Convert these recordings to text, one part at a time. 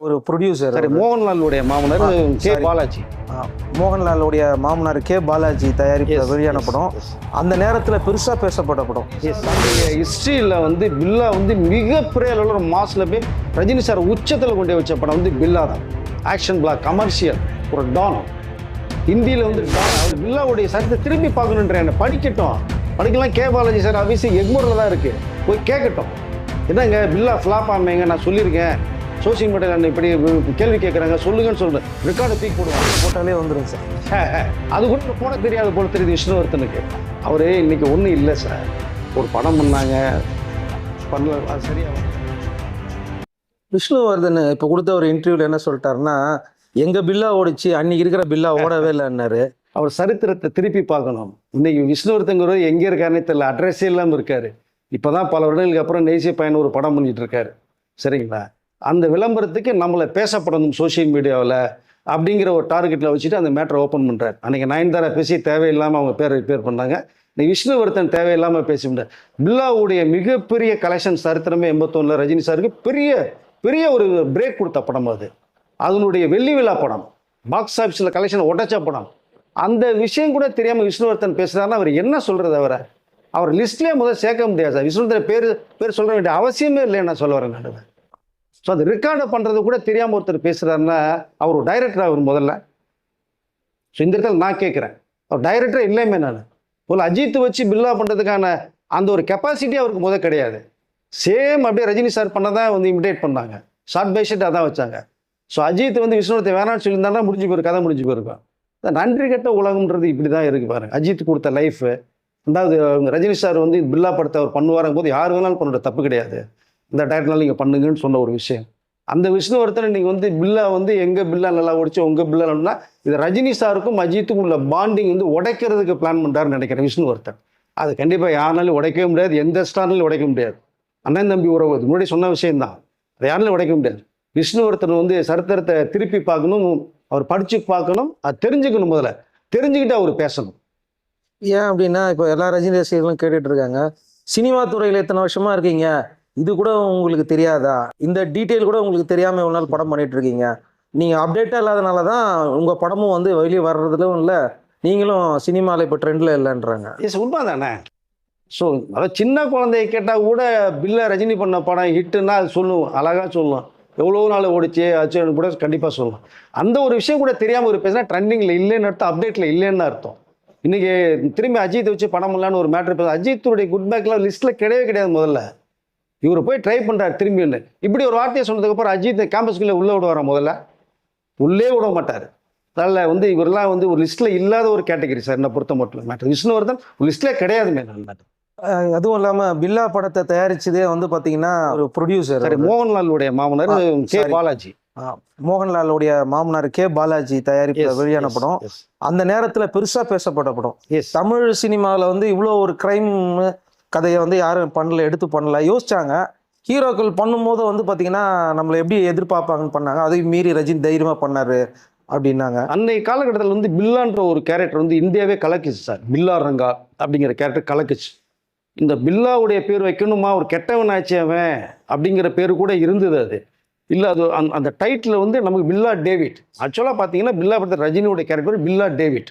ஒரு ப்ரொடியூசர் சரி மோகன்லாலுடைய மாமனார் கே. பாலாஜி. மோகன்லாலுடைய மாமனார் கே பாலாஜி தயாரிப்பில் Yes, வெளியான படம். அந்த நேரத்தில் பெருசாக பேசப்பட்ட படம். ஹிஸ்ட்ரியில் வந்து பில்லா வந்து மிகப்பெரிய அளவில் ஒரு மாசில் போய் ரஜினி சார் உச்சத்தில் கொண்டு வச்ச படம் வந்து பில்லா தான். ஆக்ஷன் பிளாக் கமர்ஷியல் ஒரு டான் ஹிந்தியில் வந்து டான் பில்லாவுடைய சரித்தை திரும்பி பார்க்கணுன்ற என்ன படிக்கட்டும். படிக்கலாம். கே பாலாஜி சார் ஆஃபீஸ் எக்மூரில் தான் இருக்குது போய் கேட்கட்டும். என்னங்க பில்லா ஃப்ளாப் ஆமைங்க நான் சொல்லியிருக்கேன். சோசியல் மீடியாவில் இப்படி கேள்வி கேட்குறாங்க சொல்லுங்கன்னு சொல்கிறேன் ரெக்கார்டை தூக்கி போடுவாங்க. போட்டாலே வந்துடும் சார். அது கூட போன தெரியாது போல தெரியுது விஷ்ணுவர்த்தனுக்கு. அவரு இன்னைக்கு ஒன்றும் இல்லை சார். ஒரு படம் பண்ணாங்க. பண்ணல அது சரியா. விஷ்ணுவர்தன் இப்போ கொடுத்த ஒரு இன்டர்வியூவில் என்ன சொல்லிட்டாருன்னா எங்கள் பில்லா ஓடிச்சு அன்னைக்கு இருக்கிற பில்லா ஓடவே இல்லைன்னாரு அவர் சரித்திரத்தை திருப்பி பார்க்கணும். இன்னைக்கு விஷ்ணுவர்த்தங்கிறவர் எங்கே இருக்காருன்னே தெரியல. அட்ரஸே இல்லாமல் இருக்காரு. இப்போதான் பல வருடங்களுக்கு அப்புறம் நேசிய பையன் ஒரு படம் பண்ணிட்டு இருக்காரு. சரிங்களா? அந்த விளம்பரத்துக்கு நம்மளை பேசப்படணும் சோஷியல் மீடியாவில் அப்படிங்கிற ஒரு டார்கெட்டில் வச்சுட்டு அந்த மேட்டரை ஓப்பன் பண்ணுறாரு அன்றைக்கி நயன்தாரா பேசி தேவையில்லாமல் அவங்க பேர் ரிப்பேர் பண்ணாங்க. இன்னைக்கு விஷ்ணுவர்த்தன் தேவையில்லாமல் பேசிவிட்டார் பில்லாவுடைய மிகப்பெரிய கலெக்ஷன் சரித்திரமே எண்பத்தொன்னில் ரஜினி சாருக்கு பெரிய பெரிய ஒரு பிரேக் கொடுத்த படம் அது. அதனுடைய வெள்ளி விழா படம். பாக்ஸ் ஆஃபீஸில் கலெக்ஷன் உடைச்ச படம். அந்த விஷயம் கூட தெரியாமல் விஷ்ணுவர்த்தன் பேசுகிறாருன்னா அவர் என்ன சொல்கிறது அவரை? அவர் லிஸ்ட்லேயே முதல் சேர்க்க முடியாது சார். விஷ்ணுவர்தன் பேர் பேர் சொல்ல வேண்டிய அவசியமே இல்லை நான் சொல்ல வரேன் நடுவேன் ஸோ அது ரெக்கார்டு பண்ணுறது கூட தெரியாமல் ஒருத்தர் பேசுகிறாருன்னா அவர் ஒரு டைரக்டர் அவர் முதல்ல. ஸோ இந்த இடத்துல நான் கேட்குறேன். அவர் டைரக்டர் இல்லையுமே நான். போல் அஜித் வச்சு பில்லா பண்ணுறதுக்கான அந்த ஒரு கெப்பாசிட்டி அவருக்கு முதல் கிடையாது. சேம் அப்படியே ரஜினி சார் பண்ணதான் வந்து இமிடேட் பண்ணாங்க. ஷார்ட் பை ஷர்ட் அதான் வச்சாங்க. ஸோ அஜித் வந்து விஷ்ணுவத்தை வேணாம்னு சொல்லியிருந்தாருன்னா முடிஞ்சு போயிரு கதை முடிஞ்சு போயிருக்கும் நன்றி கெட்ட உலகம்ன்றது இப்படி தான் இருக்குது பாருங்க. அஜித் கொடுத்த லைஃப் ரெண்டாவது அவங்க ரஜினி சார் வந்து பில்லா படத்தை அவர் பண்ணுவாருங்கும் போது யார் வேணாலும் பண்ணுற தப்பு கிடையாது. இந்த டயட்னால நீங்கள் பண்ணுங்கன்னு சொன்ன ஒரு விஷயம். அந்த விஷ்ணுவர்த்தனை நீங்கள் வந்து பில்லா வந்து எங்கள் பில்லா நல்லா ஓடிச்சு உங்கள் பில்லா நல்லா இது ரஜினி சாருக்கும் அஜித்துக்கும் உள்ள பாண்டிங் வந்து உடைக்கிறதுக்கு பிளான் பண்ணுறாருன்னு நினைக்கிறேன் விஷ்ணுவர்த்தன் அது கண்டிப்பாக யாருனாலும் உடைக்கவே முடியாது எந்த ஸ்டார்னாலும் உடைக்க முடியாது. அண்ணன் தம்பி உறவு அது முன்னாடி சொன்ன விஷயம்தான். அதை யாருனாலும் உடைக்க முடியாது. விஷ்ணுவர்த்தன் வந்து சரித்திரத்தை திருப்பி பார்க்கணும் அவர் படித்து பார்க்கணும் அது தெரிஞ்சுக்கணும் முதல்ல. தெரிஞ்சுக்கிட்டு அவர் பேசணும். ஏன் அப்படின்னா இப்போ எல்லா ரஜினி ரசிகர்களும் கேட்டுட்டு இருக்காங்க. சினிமா துறையில் எத்தனை வருஷமா இருக்கீங்க? இது கூட உங்களுக்கு தெரியாதா? இந்த டீட்டெயில் கூட உங்களுக்கு தெரியாம இவ்வளோ நாள் படம் பண்ணிட்டு இருக்கீங்க. நீங்க அப்டேட்டா இல்லாதனால தான் உங்க படமும் வந்து வெளியே வர்றதுலும் இல்லை நீங்களும் சினிமாவில் இப்போ ட்ரெண்டில் இல்லைன்றாங்க. எஸ் உண்மை தானே ஸோ அதாவது சின்ன குழந்தைய கேட்டால் கூட பில்ல ரஜினி பண்ண படம் ஹிட்டுன்னா அது சொல்லும் அழகாக சொல்லும். எவ்வளோ நாள் ஓடிச்சு ஆச்சுன்னு கூட கண்டிப்பாக சொல்லலாம் அந்த ஒரு விஷயம் கூட தெரியாமல் ஒரு பேசினா ட்ரெண்டிங்கில் இல்லைன்னு அர்த்தம் அப்டேட்டில் இல்லைன்னு அர்த்தம். இன்றைக்கி திரும்பி அஜித் வச்சு படம் பண்ணலான்னு ஒரு மேட்ரு பேச அஜித்துடைய குட் பேக்லாம் லிஸ்ட்டில் கிடையவே கிடையாது முதல்ல. இவர் போய் ட்ரை பண்ணுறாரு திரும்பி இல்லை இப்படி ஒரு வார்த்தையை சொன்னதுக்கப்புறம் அஜித் கேம்பஸ்குள்ளே உள்ளே விடுவாரா முதல்ல? உள்ளே விட மாட்டார். அதனால் வந்து இவரெல்லாம் வந்து ஒரு லிஸ்ட்டில் இல்லாத ஒரு கேட்டகரி சார் என்னை பொறுத்த மட்டும். மேட்டர் விஷ்ணுவர்தன் ஒரு லிஸ்ட்டில் கிடையாதுமே நான் மேட்டர் அதுவும் இல்லாம பில்லா படத்தை தயாரிச்சதே வந்து பாத்தீங்கன்னா ஒரு ப்ரொடியூசர் சரி மோகன்லாலுடைய மாமனார் கே. பாலாஜி. மோகன்லாலுடைய மாமனார் கே பாலாஜி தயாரிப்பில் வெளியான படம். அந்த நேரத்துல பெருசா பேசப்பட்ட படம். தமிழ் சினிமாவில் வந்து இவ்வளோ ஒரு கிரைம் கதையை வந்து யாரும் பண்ணல எடுத்து பண்ணல. யோசிச்சாங்க. ஹீரோக்கள் பண்ணும்போது வந்து பார்த்தீங்கன்னா நம்மளை எப்படி எதிர்பார்ப்பாங்கன்னு பண்ணாங்க. அதையும் மீறி ரஜினி தைரியமாக பண்ணாரு அப்படின்னாங்க. அன்னைய காலகட்டத்தில் வந்து பில்லான்ற ஒரு கேரக்டர் வந்து இந்தியாவே கலக்குச்சு சார். பில்லா ரங்கா அப்படிங்கிற கேரக்டர் கலக்குச்சு. இந்த பில்லாவுடைய பேர் வைக்கணுமா? ஒரு கெட்டவன் ஆச்சு அவன் அப்படிங்கிற பேர் கூட இருந்தது அது. இல்லை அது அந்த அந்த டைட்டில் வந்து நமக்கு பில்லா டேவிட். ஆக்சுவலாக பார்த்தீங்கன்னா பில்லா படத்தில் ரஜினியோட கேரக்டர் பில்லா டேவிட்.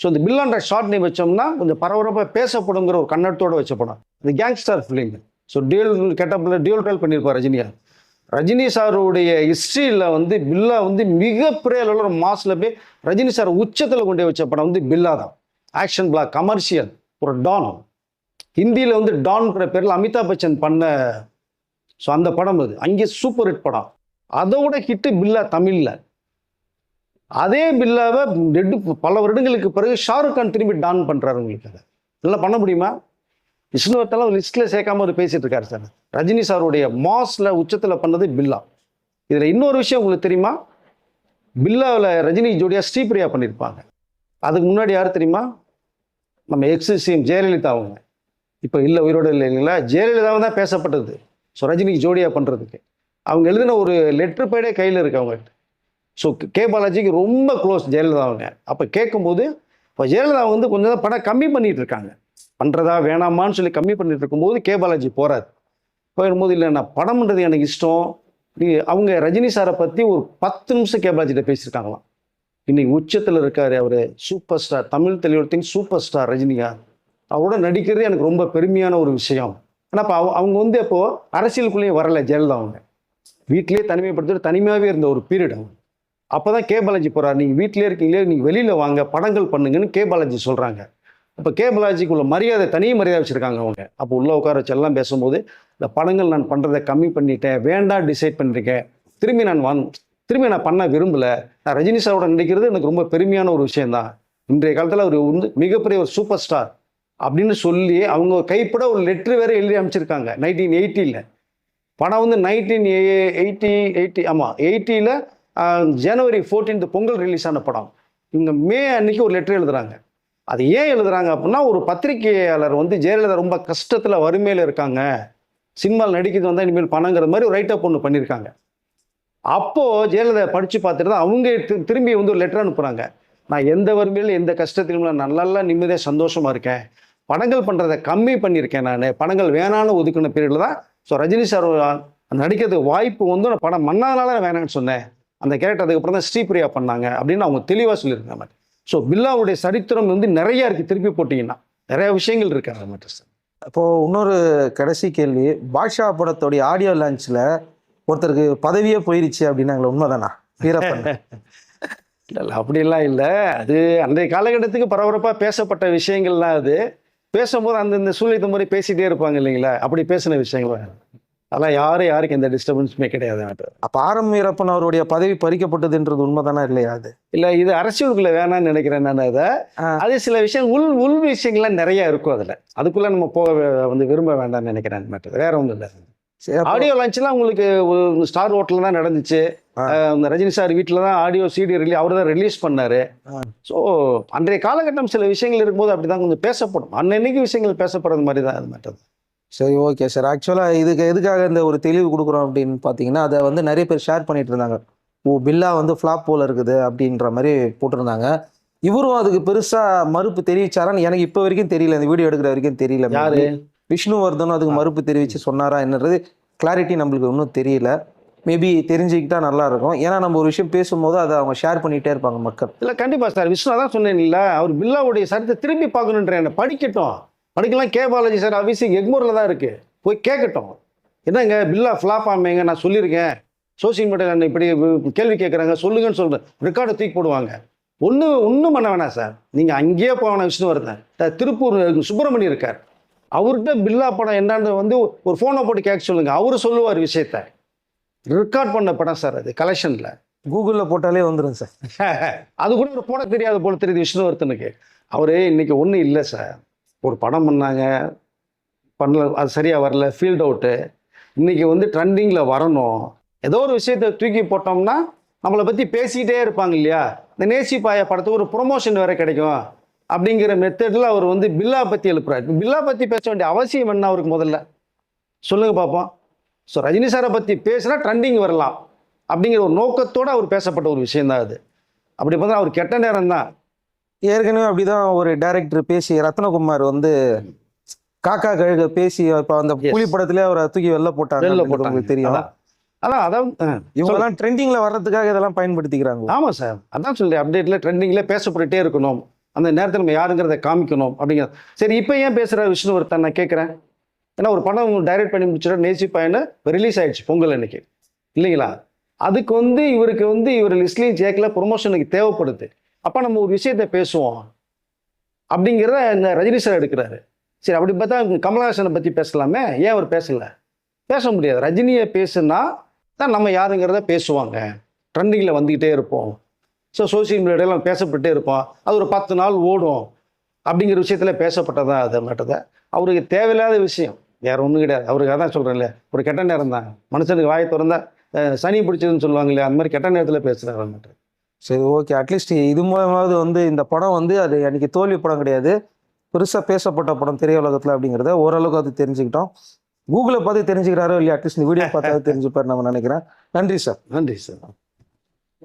ஸோ இந்த பில்லான்ற ஷார்ட் நேம் வச்சோம்னா கொஞ்சம் பரபரப்பாக பேசப்படுங்கிற ஒரு கண்ணத்தோட வச்ச படம். இது கேங்ஸ்டர் ஃபிலிம் ஸோ டியூல் கெட்டப்பில் டியூல் ட்ரைல் பண்ணியிருப்பார் ரஜினியா ரஜினி சாருடைய ஹிஸ்ட்ரியில் வந்து பில்லா வந்து மிகப்பெரிய அளவில் ஒரு மாசில் போய் ரஜினி சார் உச்சத்தில் கொண்டு வச்ச படம் வந்து பில்லா தான். ஆக்ஷன் பிளாக் கமர்ஷியல் ஒரு டான் ஹிந்தியில் வந்து டான்ங்கிற பேரில் அமிதாப் பச்சன் பண்ண ஸோ அந்த படம் அது. அங்கே சூப்பர் ஹிட் படம். அதோட ஹிட்டு பில்லா தமிழில். அதே பில்லாவை ரெண்டு பல வருடங்களுக்கு பிறகு ஷாருக் கான் திரும்பி டான் பண்ணுறாரு உங்களுக்கு அதை. இதெல்லாம் பண்ண முடியுமா? விஷ்ணுவர்த்தெல்லாம் லிஸ்ட்டில் சேர்க்காம அவர் பேசிட்டு இருக்காரு சார். ரஜினி சாருடைய மாஸில் உச்சத்தில் பண்ணது பில்லா. இதில் இன்னொரு விஷயம் உங்களுக்கு தெரியுமா? பில்லாவில் ரஜினி ஜோடியா ஸ்ரீபிரியா பண்ணியிருப்பாங்க அதுக்கு முன்னாடி யார் தெரியுமா? நம்ம எக்ஸ் சிஎம் ஜெயலலிதா அவங்க. இப்போ இல்லை உயிரோடு இல்லை இல்லைங்களா? ஜெயலலிதாவை தான் பேசப்பட்டது. ஸோ ரஜினிக்கு ஜோடியாக பண்ணுறதுக்கு அவங்க எழுதின ஒரு லெட்ரு பேடே கையில் இருக்கு அவங்ககிட்ட. ஸோ கே பாலாஜிக்கு ரொம்ப க்ளோஸ் ஜெயலலிதா அவங்க. அப்போ கேட்கும்போது இப்போ ஜெயலலிதா வந்து கொஞ்சம் தான் படம் கம்மி பண்ணிட்டு இருக்காங்க பண்ணுறதா வேணாமான்னு சொல்லி கம்மி பண்ணிட்டு இருக்கும்போது கே பாலாஜி போகிறார் போயிடும்போது இல்லை நான் படம்ன்றது எனக்கு இஷ்டம். நீ அவங்க ரஜினி சாரை பற்றி ஒரு பத்து நிமிஷம் கேபாஜிட்ட பேசியிருக்காங்களாம். இன்னைக்கு உச்சத்தில் இருக்கார் அவர். சூப்பர் ஸ்டார் தமிழ் தெளிவத்தின் சூப்பர் ஸ்டார் ரஜினிகா அவரோட நடிக்கிறது எனக்கு ரொம்ப பெருமையான ஒரு விஷயம். ஏன்னா இப்போ அவங்க வந்து அப்போது அரசியலுக்குள்ளேயே வரலை ஜெயலலிதா அவங்க. வீட்டிலேயே தனிமைப்படுத்திட்டு தனிமையாகவே இருந்த ஒரு பீரியட் அவங்க. அப்போ தான் கே பாலாஜி போகிறார் நீங்கள் வீட்டிலே இருக்கீங்களே நீங்கள் வெளியில் வாங்க படங்கள் பண்ணுங்கன்னு கே பாலாஜி சொல்கிறாங்க அப்போ கே பாலாஜிக்கு உள்ள மரியாதை தனி மரியாதை வச்சுருக்காங்க அவங்க. அப்போ உள்ளே உட்கார வச்சு எல்லாம் பேசும்போது இந்த படங்கள் நான் பண்ணுறதை கம்மி பண்ணிட்டேன் வேண்டாம் டிசைட் பண்ணிருக்கேன். திரும்பி நான் வாங் திரும்பி நான் பண்ண விரும்பலை. நான் ரஜினி சாரோட நடிக்கிறது எனக்கு ரொம்ப பெருமையான ஒரு விஷயந்தான் இன்றைய காலத்தில் அவர் வந்து மிகப்பெரிய ஒரு சூப்பர் ஸ்டார் அப்படின்னு சொல்லி அவங்க கைப்பட ஒரு லெட்ரு வேற எழுதி அமைச்சிருக்காங்க நைன்டீன் எயிட்டியில் படம் வந்து நைன்டீன் எயிட்டி எயிட்டி ஆமாம் எயிட்டியில் ஜனவரி 14th பொங்கல் ரிலீஸ் ஆன படம். இவங்க மே அன்னைக்கு ஒரு லெட்டர் எழுதுறாங்க. அது ஏன் எழுதுறாங்க அப்படின்னா ஒரு பத்திரிகையாளர் வந்து ஜெயலலிதா ரொம்ப கஷ்டத்தில் வறுமையில் இருக்காங்க. சினிமாவில் நடிக்கிறது வந்தால் இனிமேல் பணங்கிற மாதிரி ஒரு ரைட்டப் ஒன்று பண்ணியிருக்காங்க. அப்போது ஜெயலலிதா படித்து பார்த்துட்டு தான் அவங்க திரும்பி வந்து ஒரு லெட்டர் அனுப்புகிறாங்க நான் எந்த வறுமையிலும் எந்த கஷ்டத்திலும் நான் நல்லா நிம்மதியாக சந்தோஷமாக இருக்கேன். படங்கள் பண்ணுறதை கம்மி பண்ணியிருக்கேன் நான். படங்கள் வேணான்னு ஒதுக்கின பீரியடில் தான் ஸோ ரஜினி சார் நடிக்கிறதுக்கு வாய்ப்பு வந்து நான் படம் மன்னாதனால நான் வேணாம்னு சொன்னேன். அந்த கேரக்டர் அதுக்கப்புறம் தான் ஸ்ரீபிரியா பண்ணாங்க அப்படின்னு அவங்க தெளிவாக சொல்லியிருக்காங்க ஸோ பில்லாவுடைய சரித்திரம் வந்து நிறைய இருக்குது திருப்பி போட்டிங்கன்னா நிறைய விஷயங்கள் இருக்கு அது மட்டும் சார். இப்போ இன்னொரு கடைசி கேள்வி பாஷா படத்தோடைய ஆடியோ லான்ச்ல ஒருத்தருக்கு பதவியே போயிருச்சு அப்படின்னாங்களே உண்மைதானா? வீரப்பன். இல்லை இல்லை அப்படிலாம் இல்லை. அது அன்றைய காலகட்டத்துக்கு பரபரப்பாக பேசப்பட்ட விஷயங்கள்லாம் அது. பேசும்போது அந்தந்த சூழ்நிலை மாதிரி பேசிகிட்டே இருப்பாங்க இல்லைங்களா? அப்படி பேசின விஷயங்கள். அதெல்லாம் யாரும் யாருக்கும் எந்த டிஸ்டர்பன்ஸுமே கிடையாது எனக்கு. அப்ப ஆரம் வீரப்பன் அவருடைய பதவி பறிக்கப்பட்டதுன்றது உண்மைதானா இல்லையா அது? இல்லை இது அரசியலுக்குள்ள வேணாம்னு நினைக்கிறேன் நான் அதை. அது சில விஷயம் உள் உள் விஷயங்கள்லாம் நிறைய இருக்கும் அதில். அதுக்குள்ளே நம்ம போக வந்து விரும்ப வேண்டாம்னு நினைக்கிறேன் மேட்டர் வேற ஒன்றும் இல்லை. ஆடியோ லான்ச்லாம் உங்களுக்கு ஸ்டார் ஹோட்டலில் தான் நடந்துச்சு. ரஜினி சார் வீட்டில் தான் ஆடியோ சிடி ரிலீஸ் அவர் தான் ரிலீஸ் பண்ணாரு. ஸோ அன்றைய காலகட்டம் சில விஷயங்கள் இருக்கும்போது அப்படி தான் கொஞ்சம் பேசப்படும். அன்னன்னைக்கு விஷயங்கள் பேசப்படுறது மாதிரி தான் அது மேட்டர் சரி ஓகே சார் ஆக்சுவலாக இதுக்கு எதுக்காக இந்த ஒரு தெளிவு கொடுக்குறோம் அப்படின்னு பார்த்தீங்கன்னா அதை வந்து நிறைய பேர் ஷேர் பண்ணிட்டு இருந்தாங்க. ஓ பில்லா வந்து ஃப்ளாப் போல இருக்குது அப்படின்ற மாதிரி போட்டிருந்தாங்க. இவரும் அதுக்கு பெருசா மறுப்பு தெரிவிச்சாரான்னு எனக்கு இப்போ வரைக்கும் தெரியல. இந்த வீடியோ எடுக்கிற வரைக்கும் தெரியல. யாரு? விஷ்ணுவர்தனும் அதுக்கு மறுப்பு தெரிவித்து சொன்னாரா என்னது கிளாரிட்டி நம்மளுக்கு இன்னும் தெரியல. மேபி தெரிஞ்சுக்கிட்டா நல்லா இருக்கும். ஏன்னா நம்ம ஒரு விஷயம் பேசும்போது அதை அவங்க ஷேர் பண்ணிட்டே இருப்பாங்க மக்கள். இல்லை கண்டிப்பாக சார் விஷ்ணு தான் சொன்னேன் இல்லை அவர் பில்லாவுடைய சரித்தை திரும்பி பார்க்கணுன்ற என்ன படிக்கட்டும். படிக்கலாம். கே பாலாஜி சார் ஆஃபீஸுக்கு எக்மூரில் தான் இருக்குது போய் கேட்கட்டும் என்னங்க பில்லா ஃப்ளாப் ஆமேங்க நான் சொல்லியிருக்கேன். சோசியல் மீடியாவில் இப்படி கேள்வி கேட்குறாங்க சொல்லுங்கன்னு சொல்கிறேன் ரெக்கார்டை தூக்கி போடுவாங்க. ஒன்றும் ஒன்றும் பண்ண வேணாம் சார். நீங்கள் அங்கேயே போகணும் விஷ்ணுவர்தன். திருப்பூர் சுப்பிரமணி இருக்கார். அவர்கிட்ட பில்லா படம் என்னன்னு வந்து ஒரு ஃபோனை போட்டு கேட்க சொல்லுங்கள் அவரு சொல்லுவார் விஷயத்த. ரெக்கார்ட் பண்ண படம் சார் அது கலெக்ஷனில் கூகுளில் போட்டாலே வந்துடும் சார். அது கூட ஒரு போட தெரியாத போல தெரியுது விஷ்ணுவர்த்தனுக்கு அவரு இன்னைக்கு ஒன்றும் இல்லை சார். ஒரு படம் பண்ணாங்க. பண்ணல அது சரியாக வரல ஃபீல்ட் அவுட்டு இன்றைக்கி வந்து ட்ரெண்டிங்கில் வரணும். ஏதோ ஒரு விஷயத்தை தூக்கி போட்டோம்னா நம்மளை பற்றி பேசிக்கிட்டே இருப்பாங்க இல்லையா? இந்த நேசி பாய படத்துக்கு ஒரு ப்ரொமோஷன் வேறு கிடைக்கும். அப்படிங்கிற மெத்தடில் அவர் வந்து பில்லா பற்றி எழுப்புறாரு. பில்லா பற்றி பேச வேண்டிய அவசியம் என்ன அவருக்கு முதல்ல? சொல்லுங்கள் பார்ப்போம் ஸோ ரஜினி சாரை பற்றி பேசினா ட்ரெண்டிங் வரலாம். அப்படிங்கிற ஒரு நோக்கத்தோடு அவர் பேசப்பட்ட ஒரு விஷயம்தான் அது. அப்படி பார்த்தா அவர் கெட்ட நேரம் தான் ஏற்கனவே அப்படிதான் ஒரு டைரக்டர் பேசி ரத்னகுமார் வந்து காக்கா கழுக பேசி இப்போ அந்த. புலி படத்துல அவரை தூக்கி வெளில போட்டாங்க வெளில போட்டாங்க. தெரியும். அதான். அதான் அதான் ஆ, இவங்க எல்லாம் ட்ரெண்டிங்ல வர்றதுக்காக இதெல்லாம் பயன்படுத்திக்கிறாங்க. ஆமாம் சார். அதான் சொல்றேன். அப்டேட்டில் ட்ரெண்டிங்கில் பேசப்பட்டுட்டே இருக்கணும். அந்த நேரத்தில் நம்ம யாருங்கிறத காமிக்கணும் அப்படிங்கிறது சரி இப்போ ஏன் பேசுகிற விஷ்ணுவர்த்தன் நான் கேட்குறேன் ஏன்னா ஒரு படம் டைரக்ட் பண்ணி முடிச்சிட நேசி பையனு ரிலீஸ் ஆயிடுச்சு பொங்கல் அன்னைக்கு. இல்லைங்களா? அதுக்கு வந்து இவருக்கு வந்து இவர் லிஸ்ட்லேயும் சேர்க்கல ப்ரொமோஷனுக்கு தேவைப்படுது. அப்போ நம்ம ஒரு விஷயத்தை பேசுவோம். அப்படிங்கிறத இந்த ரஜினி சார் எடுக்கிறாரு. சரி அப்படி பார்த்தா கமலஹாசனை பற்றி பேசலாமே? ஏன் அவர் பேசலை? பேச முடியாது. ரஜினியை பேசுனா தான் நம்ம யாருங்கிறத பேசுவாங்க. ட்ரெண்டிங்கில் வந்துக்கிட்டே இருப்போம். ஸோ சோசியல் மீடியாவில் பேசப்பட்டே இருப்போம். அது ஒரு பத்து நாள் ஓடும். அப்படிங்கிற விஷயத்தில் பேசப்பட்டதா அது மாட்டதை? அவருக்கு தேவையில்லாத விஷயம். வேற ஒன்றும் கிடையாது. அவருக்கு அதான் சொல்கிறேன்ல ஒரு கெட்ட நேரம் தான். மனுஷனுக்கு வாயை திறந்தா சனி பிடிச்சதுன்னு சொல்லுவாங்க இல்லையா அந்த மாதிரி கெட்ட நேரத்தில் பேசுகிறாரு சரி ஓகே அட்லீஸ்ட் இது மூலமாவது வந்து இந்த படம் வந்து அது அன்றைக்கி தோல்வி படம் கிடையாது. பெருசாக பேசப்பட்ட படம் திரையுலகத்தில் அப்படிங்கிறத ஓரளவுக்கு அது தெரிஞ்சுக்கிட்டோம். கூகுளை பார்த்து தெரிஞ்சுக்கிறாரோ இல்லையா அட்லீஸ்ட் இந்த வீடியோ பார்த்தாவது தெரிஞ்சுப்பார் நம்ம நினைக்கிறேன். நன்றி சார் நன்றி சார்